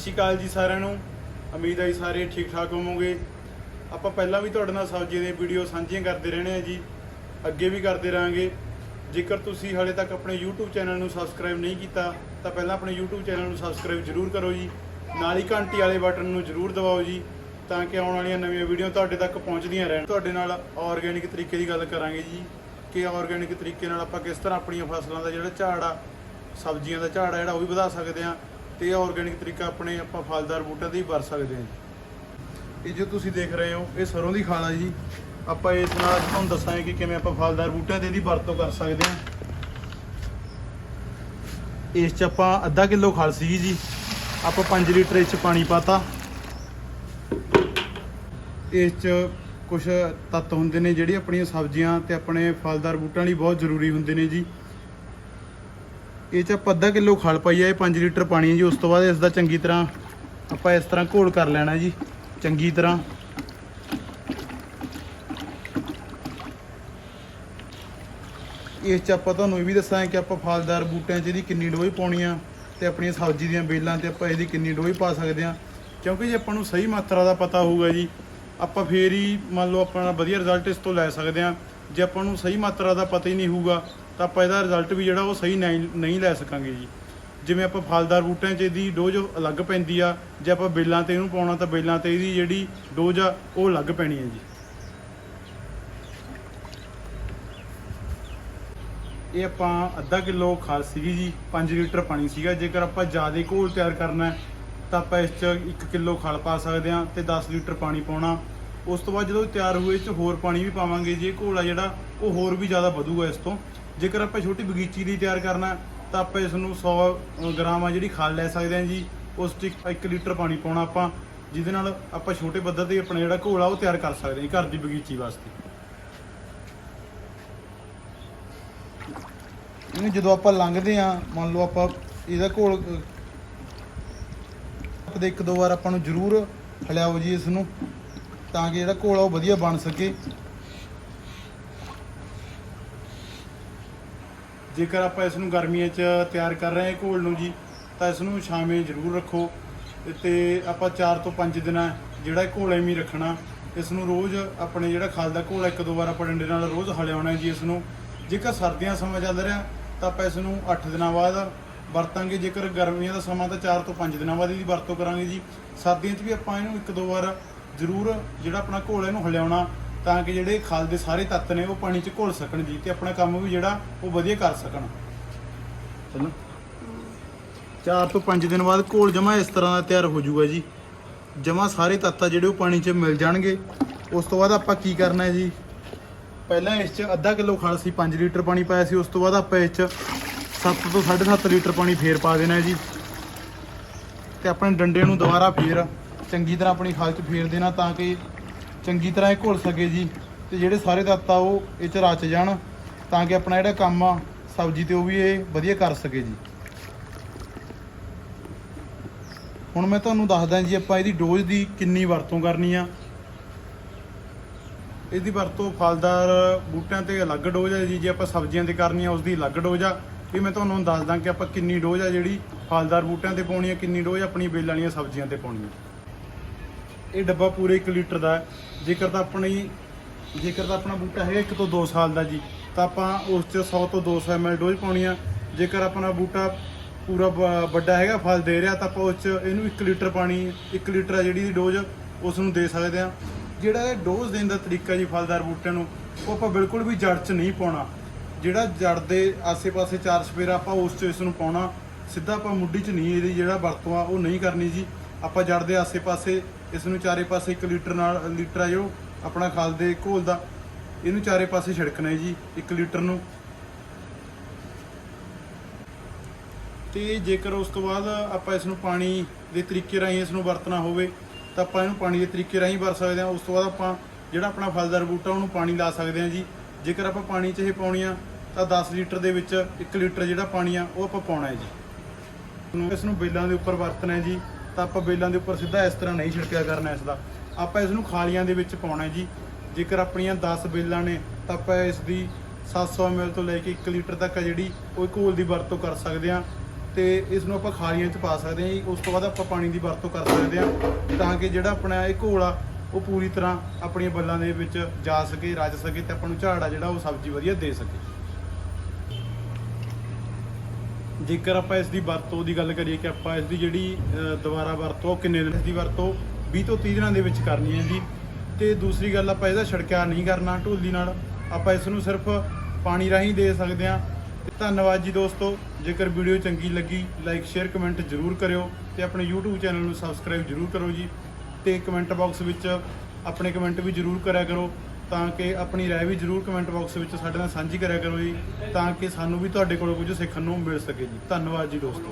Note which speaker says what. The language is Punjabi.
Speaker 1: ਸਤਿ ਸ਼੍ਰੀ ਅਕਾਲ ਜੀ ਸਾਰਿਆਂ ਨੂੰ। ਉਮੀਦ ਹੈ ਜੀ ਸਾਰੇ ਠੀਕ ਠਾਕ ਹੋਵੋਗੇ। ਆਪਾਂ ਪਹਿਲਾਂ ਵੀ ਤੁਹਾਡੇ ਨਾਲ ਸਬਜ਼ੀ ਦੀਆਂ ਵੀਡੀਓ ਸਾਂਝੀਆਂ ਕਰਦੇ ਰਹਿਣੇ ਆ ਜੀ। ਅੱਗੇ ਵੀ ਕਰਦੇ ਰਹਾਂਗੇ। ਜੇਕਰ ਤੁਸੀਂ ਹਾਲੇ ਤੱਕ ਆਪਣੇ YouTube ਚੈਨਲ ਨੂੰ ਸਬਸਕ੍ਰਾਈਬ ਨਹੀਂ ਕੀਤਾ, ਤਾਂ ਪਹਿਲਾਂ ਆਪਣੇ YouTube ਚੈਨਲ ਨੂੰ ਸਬਸਕ੍ਰਾਈਬ ਜ਼ਰੂਰ ਕਰੋ ਜੀ। ਨਾਲ ਹੀ ਘੰਟੀ ਵਾਲੇ ਬਟਨ ਨੂੰ ਜ਼ਰੂਰ ਦਬਾਓ ਜੀ, ਤਾਂ ਕਿ ਆਉਣ ਵਾਲੀਆਂ ਨਵੀਆਂ ਵੀਡੀਓ ਤੁਹਾਡੇ ਤੱਕ ਪਹੁੰਚਦੀਆਂ ਰਹਿਣ। ਤੁਹਾਡੇ ਨਾਲ ਆਰਗੇਨਿਕ ਤਰੀਕੇ ਦੀ ਗੱਲ ਕਰਾਂਗੇ ਜੀ, ਕਿ ਆਰਗੇਨਿਕ ਤਰੀਕੇ ਨਾਲ ਆਪਾਂ ਕਿਸ ਤਰ੍ਹਾਂ ਆਪਣੀਆਂ ਫਸਲਾਂ ਦਾ ਜਿਹੜਾ ਝਾੜ ਆ, ਸਬਜ਼ੀਆਂ ਦਾ ਝਾੜ ਆ, ਜਿਹੜਾ ਉਹ ਵੀ ਵਧਾ ਸਕਦੇ ਆ ਤੇ ਇਹ ਆਰਗੇਨਿਕ ਤਰੀਕਾ ਆਪਣੇ ਆਪਾਂ ਫਲਦਾਰ ਬੂਟਿਆਂ ਤੇ ਹੀ ਵਰਤ ਸਕਦੇ ਆ ਇਹ ਜੋ ਤੁਸੀਂ ਦੇਖ ਰਹੇ ਹੋ, ਇਹ ਸਰੋਂ ਦੀ ਖਾਲ ਆ ਜੀ। ਆਪਾਂ ਇਸ ਨਾਲ ਤੁਹਾਨੂੰ ਦੱਸਾਂਗੇ ਕਿ ਕਿਵੇਂ ਆਪਾਂ ਫਲਦਾਰ ਬੂਟਿਆਂ ਤੇ ਇਹਦੀ ਵਰਤੋਂ ਕਰ ਸਕਦੇ ਹਾਂ। ਇਸ ਚ ਆਪਾਂ ਅੱਧਾ ਕਿਲੋ ਖਲ ਸੀਗੀ ਜੀ। ਆਪਾਂ 5 ਲੀਟਰ ਇਸ ਚ ਪਾਣੀ ਪਾਤਾ। ਇਸ ਚ ਕੁਝ ਤੱਤ ਹੁੰਦੇ ਨੇ ਜਿਹੜੇ ਆਪਣੀਆਂ ਸਬਜ਼ੀਆਂ ਤੇ ਆਪਣੇ ਫਲਦਾਰ ਬੂਟਿਆਂ ਲਈ ਬਹੁਤ ਜ਼ਰੂਰੀ ਹੁੰਦੇ ਨੇ ਜੀ। ਇਹ ਚ ਆਪਾਂ ਅੱਧਾ ਕਿਲੋ ਖਲ ਪਾਈ ਆ, ਇਹ 5 ਲੀਟਰ ਪਾਣੀ ਹੈ ਜੀ। ਉਸ ਤੋਂ ਬਾਅਦ ਇਸ ਦਾ ਚੰਗੀ ਤਰ੍ਹਾਂ ਆਪਾਂ ਇਸ ਤਰ੍ਹਾਂ ਘੋਲ ਕਰ ਲੈਣਾ ਜੀ, ਚੰਗੀ ਤਰ੍ਹਾਂ। ਇਸ ਚ ਆਪਾਂ ਤੁਹਾਨੂੰ ਇਹ ਵੀ ਦੱਸਾਂ ਕਿ ਆਪਾਂ ਫਲਦਾਰ ਬੂਟਿਆਂ 'ਚ ਇਹਦੀ ਕਿੰਨੀ ਡੋਜ਼ ਪਾਉਣੀ ਆ ਤੇ ਆਪਣੀਆਂ ਸਬਜ਼ੀ ਦੀਆਂ ਬੇਲਾਂ ਤੇ ਆਪਾਂ ਇਹਦੀ ਕਿੰਨੀ ਡੋਜ਼ ਪਾ ਸਕਦੇ ਆ। ਕਿਉਂਕਿ ਜੇ ਆਪਾਂ ਨੂੰ ਸਹੀ ਮਾਤਰਾ ਦਾ ਪਤਾ ਹੋਊਗਾ ਜੀ, ਆਪਾਂ ਫੇਰ ਹੀ ਮੰਨ ਲਓ ਆਪਣਾ ਵਧੀਆ ਰਿਜ਼ਲਟ ਇਸ ਤੋਂ ਲੈ ਸਕਦੇ ਆ। ਜੇ ਆਪਾਂ ਨੂੰ ਸਹੀ ਮਾਤਰਾ ਦਾ ਪਤਾ ਹੀ ਨਹੀਂ ਹੋਊਗਾ ਤਾਂ ਆਪਾਂ ਇਹਦਾ ਰਿਜ਼ਲਟ ਵੀ ਜਿਹੜਾ ਉਹ ਸਹੀ ਨਹੀਂ ਨਹੀਂ ਲੈ ਸਕਾਂਗੇ ਜੀ। ਜਿਵੇਂ ਆਪਾਂ ਫਲਦਾਰ ਬੂਟਿਆਂ 'ਚ ਇਹਦੀ ਡੋਜ਼ ਅਲੱਗ ਪੈਂਦੀ ਆ, ਜੇ ਆਪਾਂ ਬੇਲਾਂ ਤੇ ਇਹਨੂੰ ਪਾਉਣਾ ਤਾਂ ਬੇਲਾਂ ਤੇ ਇਹਦੀ ਜਿਹੜੀ ਡੋਜ਼ ਆ, ਉਹ ਅਲੱਗ ਪੈਣੀ ਹੈ ਜੀ। ਇਹ ਆਪਾਂ ਅੱਧਾ ਕਿਲੋ ਖਾਦ ਸੀਗੀ ਜੀ 5 ਲੀਟਰ ਪਾਣੀ ਸੀਗਾ। ਜੇਕਰ ਆਪਾਂ ਜ਼ਿਆਦਾ ਘੋਲ ਤਿਆਰ ਕਰਨਾ ਤਾਂ ਆਪਾਂ ਇਸ 'ਚ 1 ਕਿਲੋ ਖਲ ਪਾ ਸਕਦੇ ਹਾਂ ਤੇ 10 ਲੀਟਰ ਪਾਣੀ ਪਾਉਣਾ। ਉਸ ਤੋਂ ਬਾਅਦ ਜਦੋਂ ਤਿਆਰ ਹੋਏ ਇਸ 'ਚ ਹੋਰ ਪਾਣੀ ਵੀ ਪਾਵਾਂਗੇ, ਜੇ ਘੋਲ ਆ ਜਿਹੜਾ, ਉਹ ਹੋਰ ਵੀ ਜ਼ਿਆਦਾ ਵਧੂਗਾ ਇਸ ਤੋਂ। ਜੇਕਰ ਆਪਾਂ ਛੋਟੀ ਬਗੀਚੀ ਲਈ ਤਿਆਰ ਕਰਨਾ ਤਾਂ ਆਪਾਂ ਇਸ ਨੂੰ 100 ਗ੍ਰਾਮ ਆ ਜਿਹੜੀ ਖਾਦ ਲੈ ਸਕਦੇ ਹਾਂ ਜੀ। ਉਸ 'ਚ 1 ਲੀਟਰ ਪਾਣੀ ਪਾਉਣਾ ਆਪਾਂ, ਜਿਹਦੇ ਨਾਲ ਆਪਾਂ ਛੋਟੇ ਪੱਧਰ ਤੇ ਆਪਣਾ ਜਿਹੜਾ ਘੋਲ ਆ ਉਹ ਤਿਆਰ ਕਰ ਸਕਦੇ ਹਾਂ ਘਰ ਦੀ ਬਗੀਚੀ ਵਾਸਤੇ। ਇਹਨੂੰ ਜਦੋਂ ਆਪਾਂ ਲੰਘਦੇ ਆ ਮੰਨ ਲਓ ਆਪਾਂ ਇਹਦਾ ਘੋਲ ਤੇ ਇੱਕ ਦੋ ਵਾਰ ਆਪਾਂ ਨੂੰ ਜ਼ਰੂਰ ਹਲਿਆਓ ਜੀ ਇਸ ਨੂੰ, ਤਾਂ ਕਿ ਜਿਹੜਾ ਘੋਲ ਆ ਉਹ ਵਧੀਆ ਬਣ ਸਕੇ। ਜੇਕਰ ਆਪਾਂ ਇਸ ਨੂੰ ਗਰਮੀਆਂ 'ਚ ਤਿਆਰ ਕਰ ਰਹੇ ਹਾਂ ਘੋਲ ਨੂੰ ਜੀ ਤਾਂ ਇਸ ਨੂੰ ਛਾਵੇਂ ਜ਼ਰੂਰ ਰੱਖੋ। ਤੇ ਆਪਾਂ 4 ਤੋਂ 5 ਦਿਨਾਂ ਜਿਹੜਾ ਇਹ ਘੋਲ ਐਵੇਂ ਰੱਖਣਾ ਇਸ ਨੂੰ ਰੋਜ਼ ਆਪਣੇ ਜਿਹੜਾ ਖਲ ਦਾ ਘੋਲ ਆ, ਇੱਕ ਦੋ ਵਾਰ ਆਪਾਂ ਡੰਡੇ ਨਾਲ ਰੋਜ਼ ਹਲਿਆਉਣਾ ਜੀ ਇਸ ਨੂੰ। ਜੇਕਰ ਸਰਦੀਆਂ ਸਮਾਂ ਚੱਲ ਰਿਹਾ ਤਾਂ ਆਪਾਂ ਇਸ ਨੂੰ 8 ਦਿਨਾਂ ਬਾਅਦ ਵਰਤਾਂਗੇ। ਜੇਕਰ ਗਰਮੀਆਂ ਦਾ ਸਮਾਂ ਤਾਂ 4 ਤੋਂ 5 ਦਿਨਾਂ ਬਾਅਦ ਇਹਦੀ ਵਰਤੋਂ ਕਰਾਂਗੇ ਜੀ। ਸਰਦੀਆਂ 'ਚ ਵੀ ਆਪਾਂ ਇਹਨੂੰ ਇੱਕ ਦੋ ਵਾਰ ਜ਼ਰੂਰ ਜਿਹੜਾ ਆਪਣਾ ਘੋਲ ਹੈ ਇਹਨੂੰ ਹਲਿਆਉਣਾ ਤਾਂ ਕਿ ਜਿਹੜੇ ਖਲ ਦੇ ਸਾਰੇ ਤੱਤ ਨੇ ਉਹ ਪਾਣੀ 'ਚ ਘੁਲ ਸਕਣ ਜੀ ਤੇ ਆਪਣਾ ਕੰਮ ਵੀ ਜਿਹੜਾ ਉਹ ਵਧੀਆ ਕਰ ਸਕਣ। ਚਲੋ। 4 ਤੋਂ 5 ਦਿਨ ਬਾਅਦ ਘੋਲ ਜਮਾ ਇਸ ਤਰ੍ਹਾਂ ਦਾ ਤਿਆਰ ਹੋ ਜਾਊਗਾ ਜੀ। ਜਮਾ ਸਾਰੇ ਤੱਤ ਆ ਜਿਹੜੇ ਉਹ ਪਾਣੀ 'ਚ ਮਿਲ ਜਾਣਗੇ। ਉਸ ਤੋਂ ਬਾਅਦ ਆਪਾਂ ਕੀ ਕਰਨਾ ਹੈ ਜੀ? ਪਹਿਲਾਂ ਇਸ 'ਚ ਅੱਧਾ ਕਿਲੋ ਖਲ ਸੀ 5 ਲੀਟਰ ਪਾਣੀ ਪਾਇਆ ਸੀ। ਉਸ ਤੋਂ ਬਾਅਦ ਆਪਾਂ ਇਸ 'ਚ 7 ਤੋਂ 7.5 ਲੀਟਰ ਪਾਣੀ ਫੇਰ ਪਾ ਦੇਣਾ ਹੈ ਜੀ। ਤੇ ਆਪਣੇ ਡੰਡੇ ਨੂੰ ਦੁਬਾਰਾ ਫੇਰ ਚੰਗੀ ਤਰ੍ਹਾਂ ਆਪਣੀ ਖਾਲ 'ਚ ਫੇਰ ਦੇਣਾ ਤਾਂ ਕਿ ਚੰਗੀ ਤਰ੍ਹਾਂ ਇਹ ਘੁਲ ਸਕੇ ਜੀ ਤੇ ਜਿਹੜੇ ਸਾਰੇ ਤੱਤ ਆ ਉਹ ਇਹ 'ਚ ਰਚ ਜਾਣ ਤਾਂ ਕਿ ਆਪਣਾ ਜਿਹੜਾ ਕੰਮ ਆ, ਸਬਜ਼ੀ ਤੇ ਉਹ ਵੀ ਇਹ ਵਧੀਆ ਕਰ ਸਕੇ ਜੀ। ਹੁਣ ਮੈਂ ਤੁਹਾਨੂੰ ਦੱਸਦਾ ਜੀ, ਆਪਾਂ ਇਹਦੀ ਡੋਜ਼ ਦੀ ਕਿੰਨੀ ਵਰਤੋਂ ਕਰਨੀ ਆ। ਇਹਦੀ ਵਰਤੋਂ ਫਲਦਾਰ ਬੂਟਿਆਂ ਤੇ ਅਲੱਗ ਡੋਜ਼ ਹੈ ਜੀ, ਜੇ ਆਪਾਂ ਸਬਜ਼ੀਆਂ ਤੇ ਕਰਨੀ ਆ ਉਸ ਦੀ ਅਲੱਗ ਡੋਜ਼ ਆ। ਇਹ ਮੈਂ ਤੁਹਾਨੂੰ ਦੱਸਦਾ ਕਿ ਆਪਾਂ ਕਿੰਨੀ ਡੋਜ਼ ਆ ਜਿਹੜੀ ਫਲਦਾਰ ਬੂਟਿਆਂ ਤੇ ਪਾਉਣੀ ਆ, ਕਿੰਨੀ ਡੋਜ਼ ਆਪਣੀ ਬੇਲ ਵਾਲੀਆਂ ਸਬਜ਼ੀਆਂ ਤੇ ਪਾਉਣੀ ਆ। ਇਹ ਡੱਬਾ ਪੂਰੇ 1 ਲੀਟਰ ਦਾ ਹੈ। ਜੇਕਰ ਤਾਂ ਆਪਣੀ ਜੇਕਰ ਤਾਂ ਆਪਣਾ ਬੂਟਾ ਹੈਗਾ 1 ਤੋਂ 2 ਸਾਲ ਦਾ ਜੀ, ਤਾਂ ਆਪਾਂ ਉਸ 'ਚ 100 ਤੋਂ 200 ml ਡੋਜ਼ ਪਾਉਣੀ ਆ। ਜੇਕਰ ਆਪਣਾ ਬੂਟਾ ਪੂਰਾ ਵ- ਵੱਡਾ ਹੈਗਾ, ਫਲ ਦੇ ਰਿਹਾ, ਤਾਂ ਆਪਾਂ ਉਸ 'ਚ ਇਹਨੂੰ 1 ਲੀਟਰ ਪਾਣੀ 1 ਲੀਟਰ ਆ ਜਿਹੜੀ ਦੀ ਡੋਜ਼ ਉਸ ਨੂੰ ਦੇ ਸਕਦੇ ਆ। ਜਿਹੜਾ ਇਹ ਡੋਜ਼ ਦੇਣ ਦਾ ਤਰੀਕਾ ਜੀ ਫਲਦਾਰ ਬੂਟਿਆਂ ਨੂੰ, ਉਹ ਆਪਾਂ ਬਿਲਕੁਲ ਵੀ ਜੜ 'ਚ ਨਹੀਂ ਪਾਉਣਾ। ਜਿਹੜਾ ਜੜ ਦੇ ਆਸੇ-ਪਾਸੇ ਚਾਰ ਸਪੇਰਾ ਆਪਾਂ ਉਸ 'ਚ ਇਸ ਨੂੰ ਪਾਉਣਾ, ਸਿੱਧਾ ਆਪਾਂ ਮੁੱਢੀ 'ਚ ਨਹੀਂ ਇਹਦੀ ਜਿਹੜਾ ਵਰਤੋਂ ਆ, ਉਹ ਨਹੀਂ ਕਰਨੀ ਜੀ। ਆਪਾਂ ਜੜ ਦੇ ਆਸੇ-ਪਾਸੇ ਇਸ ਨੂੰ ਚਾਰੇ ਪਾਸੇ 1 ਲੀਟਰ ਨਾਲ, ਲੀਟਰ ਆ ਜੋ ਆਪਣਾ ਖਾਲ ਦੇ ਘੋਲ ਦਾ। ਇਹਨੂੰ ਚਾਰੇ ਪਾਸੇ ਛਿੜਕਣਾ ਹੈ ਜੀ 1 ਲੀਟਰ ਨੂੰ। ਤੇ ਜੇਕਰ ਉਸ ਤੋਂ ਬਾਅਦ ਆਪਾਂ ਇਸ ਨੂੰ ਪਾਣੀ ਦੇ ਤਰੀਕੇ ਰਾਹੀਂ ਇਸ ਨੂੰ ਵਰਤਣਾ ਹੋਵੇ, ਤਾਂ ਆਪਾਂ ਇਹਨੂੰ ਪਾਣੀ ਦੇ ਤਰੀਕੇ ਰਾਹੀਂ ਵਰਤ ਸਕਦੇ ਹਾਂ। ਉਸ ਤੋਂ ਬਾਅਦ ਆਪਾਂ ਜਿਹੜਾ ਆਪਣਾ ਫਲਦਾਰ ਬੂਟਾ, ਉਹਨੂੰ ਪਾਣੀ ਲਾ ਸਕਦੇ ਹਾਂ ਜੀ। ਜੇਕਰ ਆਪਾਂ ਪਾਣੀ 'ਚ ਇਹ ਪਾਉਣੀ ਆ, ਤਾਂ 10 ਲੀਟਰ ਦੇ ਵਿੱਚ 1 ਲੀਟਰ ਜਿਹੜਾ ਪਾਣੀ ਆ, ਉਹ ਆਪਾਂ ਪਾਉਣਾ ਹੈ ਜੀ। ਇਸ ਨੂੰ ਬੇਲਾਂ ਦੇ ਉੱਪਰ ਵਰਤਣਾ ਹੈ ਜੀ। ਤਾਂ ਆਪਾਂ ਬੇਲਾਂ ਦੇ ਉੱਪਰ ਸਿੱਧਾ ਇਸ ਤਰ੍ਹਾਂ ਨਹੀਂ ਛਿੜਕਿਆ ਕਰਨਾ ਇਸ ਦਾ। ਆਪਾਂ ਇਸ ਨੂੰ ਖਾਲੀਆਂ ਦੇ ਵਿੱਚ ਪਾਉਣਾ ਜੀ। ਜੇਕਰ ਆਪਣੀਆਂ 10 ਬੇਲਾਂ ਨੇ, ਤਾਂ ਆਪਾਂ ਇਸ ਦੀ 700 ml ਤੋਂ ਲੈ ਕੇ 1 ਲੀਟਰ ਤੱਕ ਆ ਜਿਹੜੀ, ਉਹ ਘੋਲ ਦੀ ਵਰਤੋਂ ਕਰ ਸਕਦੇ ਹਾਂ। ਤੇ ਇਸ ਨੂੰ ਆਪਾਂ ਖਾਲੀਆਂ 'ਚ ਪਾ ਸਕਦੇ ਹਾਂ ਜੀ। ਉਸ ਤੋਂ ਬਾਅਦ ਆਪਾਂ ਪਾਣੀ ਦੀ ਵਰਤੋਂ ਕਰ ਸਕਦੇ ਹਾਂ, ਤਾਂ ਕਿ ਜਿਹੜਾ ਆਪਣਾ ਇਹ ਘੋਲ ਆ, ਉਹ ਪੂਰੀ ਤਰ੍ਹਾਂ ਆਪਣੀਆਂ ਬੱਲਾਂ ਦੇ ਵਿੱਚ ਜਾ ਸਕੇ, ਰਜ ਸਕੇ ਤੇ ਆਪਾਂ ਨੂੰ ਝਾੜ ਆ ਜਿਹੜਾ, ਉਹ ਸਬਜ਼ੀ ਵਧੀਆ ਦੇ ਸਕੇ। ਜੇਕਰ ਆਪਾਂ ਇਸ ਦੀ ਵਰਤੋਂ ਦੀ ਗੱਲ ਕਰੀਏ ਕਿ ਆਪਾਂ ਇਸ ਦੀ ਜਿਹੜੀ ਦੁਬਾਰਾ ਵਰਤੋਂ, ਕਿੰਨੇ ਦਿਨ ਇਸ ਦੀ ਵਰਤੋਂ 20 ਤੋਂ 30 ਦਿਨਾਂ ਦੇ ਵਿੱਚ ਕਰਨੀ ਹੈ ਜੀ। ਤੇ ਦੂਸਰੀ ਗੱਲ ਆਪਾਂ ਇਹਦਾ ਛਿੜਕਿਆ ਨਹੀਂ ਕਰਨਾ ਢੋਲੀ ਨਾਲ। ਆਪਾਂ ਇਸ ਨੂੰ ਸਿਰਫ ਪਾਣੀ ਰਾਹੀਂ ਦੇ ਸਕਦੇ ਹਾਂ। ਧੰਨਵਾਦ ਜੀ ਦੋਸਤੋ। ਜੇਕਰ ਵੀਡੀਓ ਚੰਗੀ ਲੱਗੀ, ਲਾਈਕ, ਸ਼ੇਅਰ, ਕਮੈਂਟ ਜ਼ਰੂਰ ਕਰਿਓ ਤੇ ਆਪਣੇ YouTube ਚੈਨਲ ਨੂੰ ਸਬਸਕ੍ਰਾਈਬ ਜ਼ਰੂਰ ਕਰੋ ਜੀ। ਤੇ ਕਮੈਂਟ ਬਾਕਸ ਵਿੱਚ ਆਪਣੇ ਕਮੈਂਟ ਵੀ ਜ਼ਰੂਰ ਕਰਿਆ ਕਰੋ। ਤਾਂ ਕਿ ਆਪਣੀ ਰਾਏ ਵੀ ਜ਼ਰੂਰ ਕਮੈਂਟ ਬਾਕਸ ਵਿੱਚ ਸਾਡੇ ਨਾਲ ਸਾਂਝੀ ਕਰਿਆ ਕਰੋ ਜੀ, ਤਾਂ ਕਿ ਸਾਨੂੰ ਵੀ ਤੁਹਾਡੇ ਕੋਲੋਂ ਕੁਝ ਸਿੱਖਣ ਨੂੰ ਮਿਲ ਸਕੇ ਜੀ। ਧੰਨਵਾਦ ਜੀ ਦੋਸਤੋ।